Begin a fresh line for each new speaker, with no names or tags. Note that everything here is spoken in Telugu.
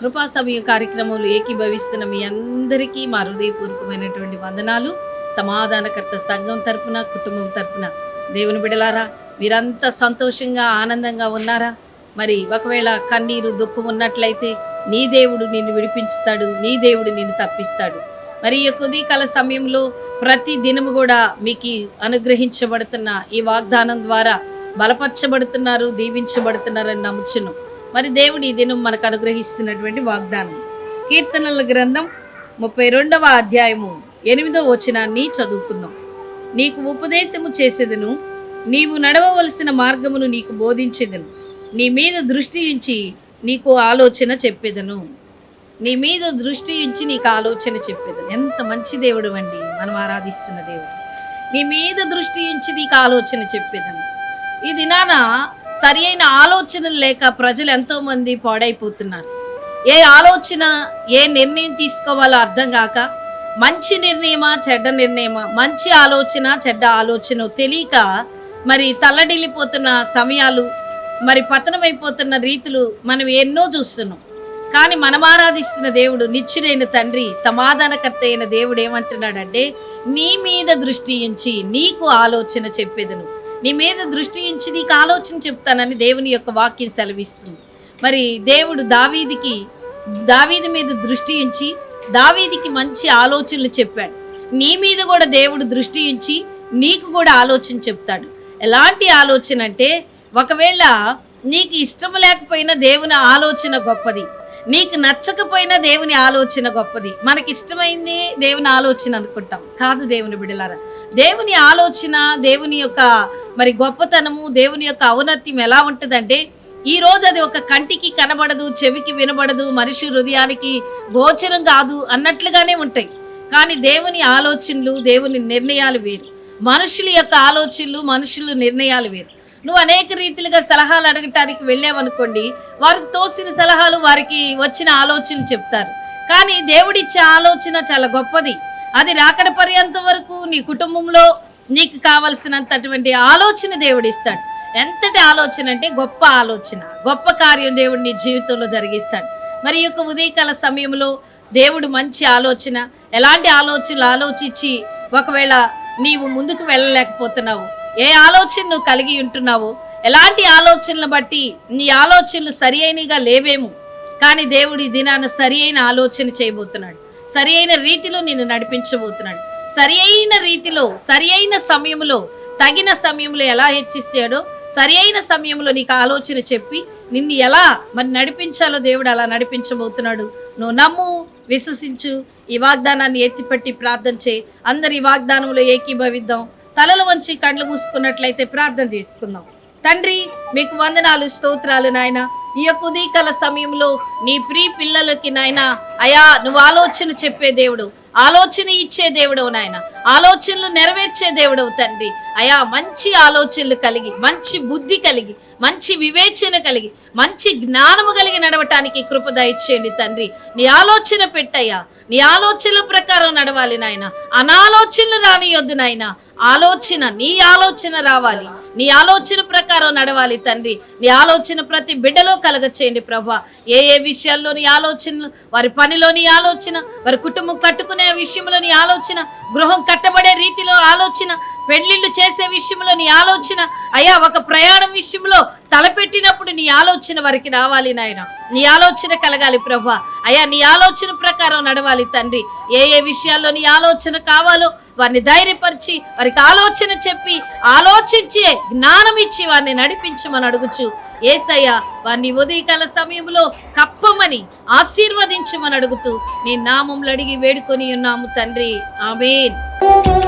కృపా సమయ కార్యక్రమంలో ఏకీభవిస్తున్న మీ అందరికీ మా హృదయపూర్వకమైనటువంటి వందనాలు. సమాధానకర్త సంఘం తరపున కుటుంబం తరపున. దేవుని బిడలారా మీరంతా సంతోషంగా ఆనందంగా ఉన్నారా? మరి ఒకవేళ కన్నీరు దుఃఖం ఉన్నట్లయితే నీ దేవుడు నిన్ను విడిపించుతాడు నీ దేవుడు నిన్ను తప్పిస్తాడు. మరి ఈ కొద్ది కాల సమయంలో ప్రతి దినము కూడా మీకు అనుగ్రహించబడుతున్న ఈ వాగ్దానం ద్వారా బలపరచబడుతున్నారు దీవించబడుతున్నారని నమ్ముచును మరి దేవుడు ఈ దినం మనకు అనుగ్రహిస్తున్నటువంటి వాగ్దానం. కీర్తనల గ్రంథం ముప్పై రెండవ అధ్యాయము ఎనిమిదో వచనాన్ని చదువుకుందాం. నీకు ఉపదేశము చేసేదను నీవు నడవవలసిన మార్గమును నీకు బోధించేదను నీ మీద దృష్టి ఉంచి నీకు ఆలోచన చెప్పేదను. నీ మీద దృష్టి ఉంచి నీకు ఆలోచన చెప్పేదను. ఎంత మంచి దేవుడు అండి మనం ఆరాధిస్తున్న దేవుడు. నీ మీద దృష్టి ఉంచి నీకు ఆలోచన చెప్పేదను. ఈ దినాన సరి అయిన ఆలోచనలు లేక ప్రజలు ఎంతోమంది పాడైపోతున్నారు. ఏ ఆలోచన ఏ నిర్ణయం తీసుకోవాలో అర్థం కాక మంచి నిర్ణయమా చెడ్డ నిర్ణయమా మంచి ఆలోచన చెడ్డ ఆలోచన తెలియక మరి తల్లడిల్లిపోతున్న సమయాలు మరి పతనమైపోతున్న రీతులు మనం ఎన్నో చూస్తున్నాం. కానీ మనం ఆరాధిస్తున్న దేవుడు నిత్యుడైన తండ్రి సమాధానకర్త అయిన దేవుడు ఏమంటున్నాడంటే నీ మీద దృష్టి ఉంచి నీకు ఆలోచన చెప్పేదను. నీ మీద దృష్టి ఉంచి నీకు ఆలోచన చెప్తానని దేవుని యొక్క వాక్యం సెలవిస్తుంది. మరి దేవుడు దావీదికి దావీది మీద దృష్టి ఉంచి దావీదికి మంచి ఆలోచనలు చెప్పాడు. నీ మీద కూడా దేవుడు దృష్టి ఉంచి నీకు కూడా ఆలోచన చెప్తాడు. ఎలాంటి ఆలోచన అంటే ఒకవేళ నీకు ఇష్టం లేకపోయినా దేవుని ఆలోచన గొప్పది. నీకు నచ్చకపోయినా దేవుని ఆలోచన గొప్పది. మనకి ఇష్టమైంది దేవుని ఆలోచన అనుకుంటాం. కాదు దేవుని బిడలారా దేవుని ఆలోచన దేవుని యొక్క మరి గొప్పతనము దేవుని యొక్క ఔన్నత్యం ఎలా ఉంటుందంటే ఈ రోజు అది ఒక కంటికి కనబడదు చెవికి వినబడదు మనిషి హృదయానికి గోచరం కాదు అన్నట్లుగానే ఉంటాయి. కానీ దేవుని ఆలోచనలు దేవుని నిర్ణయాలు వేరు. మనుషుల యొక్క ఆలోచనలు మనుషులు నిర్ణయాలు వేరు. నువ్వు అనేక రీతిలుగా సలహాలు అడగటానికి వెళ్ళావనుకోండి వారికి తోసిన సలహాలు వారికి వచ్చిన ఆలోచనలు చెప్తారు. కానీ దేవుడిచ్చే ఆలోచన చాలా గొప్పది. అది రాకడ పర్యంతం వరకు నీ కుటుంబంలో నీకు కావలసినంతటువంటి ఆలోచన దేవుడిస్తాడు. ఎంతటి ఆలోచన అంటే గొప్ప ఆలోచన గొప్ప కార్యం దేవుడు నీ జీవితంలో జరిగిస్తాడు. మరి యొక్క ఉదయకాల సమయంలో దేవుడు మంచి ఆలోచన ఎలాంటి ఆలోచనలు ఆలోచించి ఒకవేళ నీవు ముందుకు వెళ్ళలేకపోతున్నావు ఏ ఆలోచన నువ్వు కలిగి ఉంటున్నావో? ఎలాంటి ఆలోచనలు బట్టి నీ ఆలోచనలు సరి అయినగా లేవేమో? కానీ దేవుడు ఈ దినాన సరి అయిన ఆలోచన చేయబోతున్నాడు. సరి అయిన రీతిలో నిన్ను నడిపించబోతున్నాడు. సరి అయిన రీతిలో సరి అయిన సమయంలో తగిన సమయంలో ఎలా హెచ్చిస్తాడో సరి అయిన సమయంలో నీకు ఆలోచన చెప్పి నిన్ను ఎలా మరి నడిపించాలో దేవుడు అలా నడిపించబోతున్నాడు. నువ్వు నమ్ము విశ్వసించు ఈ వాగ్దానాన్ని ఎత్తిపట్టి ప్రార్థన చేయి. అందరి వాగ్దానంలో ఏకీభవిద్దాం. తలలు వంచి కళ్ళు మూసుకున్నట్లయితే ప్రార్థన చేసుకుందాం. తండ్రి మీకు వందనాలు స్తోత్రాలు నాయన. ఈ యొక్క ఉదయకాల సమయంలో నీ ప్రియ పిల్లలకి నాయన అయా నువ్వు ఆలోచన చెప్పే దేవుడు. ఆలోచన ఇచ్చే దేవుడవు నాయన. ఆలోచనలు నెరవేర్చే దేవుడవు తండ్రి. అయా మంచి ఆలోచనలు కలిగి మంచి బుద్ధి కలిగి మంచి వివేచన కలిగి మంచి జ్ఞానము కలిగి నడవటానికి కృప దయచేయండి తండ్రి. నీ ఆలోచన పెట్టయ్యా. నీ ఆలోచనల ప్రకారం నడవాలి నాయన. అనాలోచనలు రానియొద్దు నాయన. ఆలోచన నీ ఆలోచన రావాలి. నీ ఆలోచన ప్రకారం నడవాలి తండ్రి. నీ ఆలోచన ప్రతి బిడ్డలో కలగచేయండి ప్రభా. ఏ ఏ విషయాల్లో నీ ఆలోచనలు వారి పని నీ ఆలోచన వారి కుటుంబం కట్టుకునే విషయంలో నీ ఆలోచన గృహం కట్టబడే రీతిలో ఆలోచన పెళ్ళిళ్ళు చేసే విషయంలో నీ ఆలోచన. అయ్యా ఒక ప్రయాణం విషయంలో తలపెట్టినప్పుడు నీ ఆలోచన వారికి రావాలి నాయన. నీ ఆలోచన కలగాలి ప్రభా. అయ్యా నీ ఆలోచన ప్రకారం నడవాలి తండ్రి. ఏ ఏ విషయాల్లో నీ ఆలోచన కావాలో వారిని ధైర్యపరిచి వారికి ఆలోచన చెప్పి ఆలోచించి జ్ఞానం ఇచ్చి వారిని నడిపించమని అడుగుచు. ఏసయ్య వారిని ఉదయకాల సమయంలో కప్పమని ఆశీర్వదించమని అడుగుతూ నీ నామంలో అడిగి వేడుకొని ఉన్నాము తండ్రి. ఆమెన్.